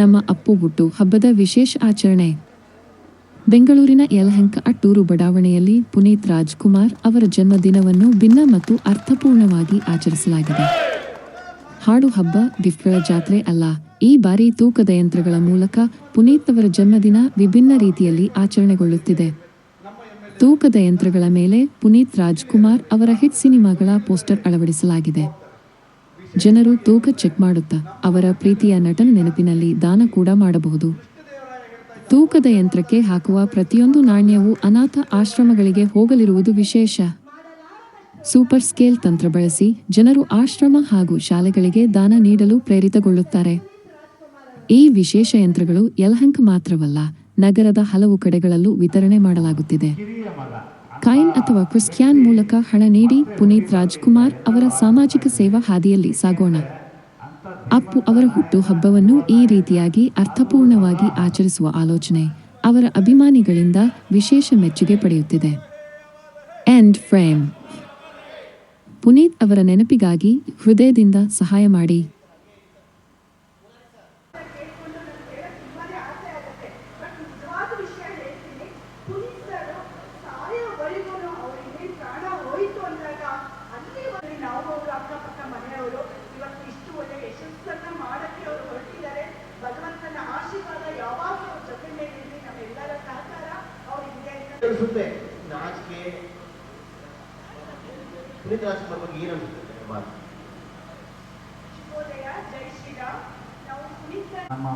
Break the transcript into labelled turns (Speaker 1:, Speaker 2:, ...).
Speaker 1: ನಮ್ಮ ಅಪ್ಪು ಹುಟ್ಟು ಹಬ್ಬದ ವಿಶೇಷ ಆಚರಣೆ. ಬೆಂಗಳೂರಿನ ಯಲಹಂಕ ಅಟ್ಟೂರು ಬಡಾವಣೆಯಲ್ಲಿ ಪುನೀತ್ ರಾಜ್ಕುಮಾರ್ ಅವರ ಜನ್ಮದಿನವನ್ನು ಭಿನ್ನ ಮತ್ತು ಅರ್ಥಪೂರ್ಣವಾಗಿ ಆಚರಿಸಲಾಗಿದೆ. ಹಾಡು ಹಬ್ಬ ಗಿಫ್ಟ್ಗಳ ಜಾತ್ರೆ ಅಲ್ಲ, ಈ ಬಾರಿ ತೂಕದ ಯಂತ್ರಗಳ ಮೂಲಕ ಪುನೀತ್ ಅವರ ಜನ್ಮದಿನ ವಿಭಿನ್ನ ರೀತಿಯಲ್ಲಿ ಆಚರಣೆಗೊಳ್ಳುತ್ತಿದೆ. ತೂಕದ ಯಂತ್ರಗಳ ಮೇಲೆ ಪುನೀತ್ ರಾಜ್ಕುಮಾರ್ ಅವರ ಹಿಟ್ ಸಿನಿಮಾಗಳ ಪೋಸ್ಟರ್ ಅಳವಡಿಸಲಾಗಿದೆ. ಜನರು ತೂಕ ಚೆಕ್ ಮಾಡುತ್ತಾ ಅವರ ಪ್ರೀತಿಯ ನಟನ ನೆನಪಿನಲ್ಲಿ ದಾನ ಕೂಡ ಮಾಡಬಹುದು. ತೂಕದ ಯಂತ್ರಕ್ಕೆ ಹಾಕುವ ಪ್ರತಿಯೊಂದು ನಾಣ್ಯವು ಅನಾಥ ಆಶ್ರಮಗಳಿಗೆ ಹೋಗಲಿರುವುದು ವಿಶೇಷ. ಸೂಪರ್ ಸ್ಕೇಲ್ ತಂತ್ರ ಬಳಸಿ ಜನರು ಆಶ್ರಮ ಹಾಗೂ ಶಾಲೆಗಳಿಗೆ ದಾನ ನೀಡಲು ಪ್ರೇರಿತಗೊಳ್ಳುತ್ತಾರೆ. ಈ ವಿಶೇಷ ಯಂತ್ರಗಳು ಯಲಹಂಕ ಮಾತ್ರವಲ್ಲ, ನಗರದ ಹಲವು ಕಡೆಗಳಲ್ಲೂ ವಿತರಣೆ ಮಾಡಲಾಗುತ್ತಿದೆ. ಕಾಯಿನ್ ಅಥವಾ ಕ್ರಿಸ್ಕ್ಯಾನ್ ಮೂಲಕ ಹಣ ನೀಡಿ ಪುನೀತ್ ರಾಜ್ಕುಮಾರ್ ಅವರ ಸಾಮಾಜಿಕ ಸೇವಾ ಹಾದಿಯಲ್ಲಿ ಸಾಗೋಣ. ಅಪ್ಪು ಅವರ ಹುಟ್ಟು ಹಬ್ಬವನ್ನು ಈ ರೀತಿಯಾಗಿ ಅರ್ಥಪೂರ್ಣವಾಗಿ ಆಚರಿಸುವ ಆಲೋಚನೆ ಅವರ ಅಭಿಮಾನಿಗಳಿಂದ ವಿಶೇಷ ಮೆಚ್ಚುಗೆ ಪಡೆಯುತ್ತಿದೆ. End frame. ಪುನೀತ್ ಅವರ ನೆನಪಿಗಾಗಿ ಹೃದಯದಿಂದ ಸಹಾಯ ಮಾಡಿ.
Speaker 2: ತಿಳಿಸುತ್ತೆ ನಾಚಿಕೆ. ಪುನೀತ್ ರಾಜ್ಕುಮಾರ್ ಬಗ್ಗೆ ಏನನ್ಸುತ್ತೆ ಮಾತು? ನಮ್ಮ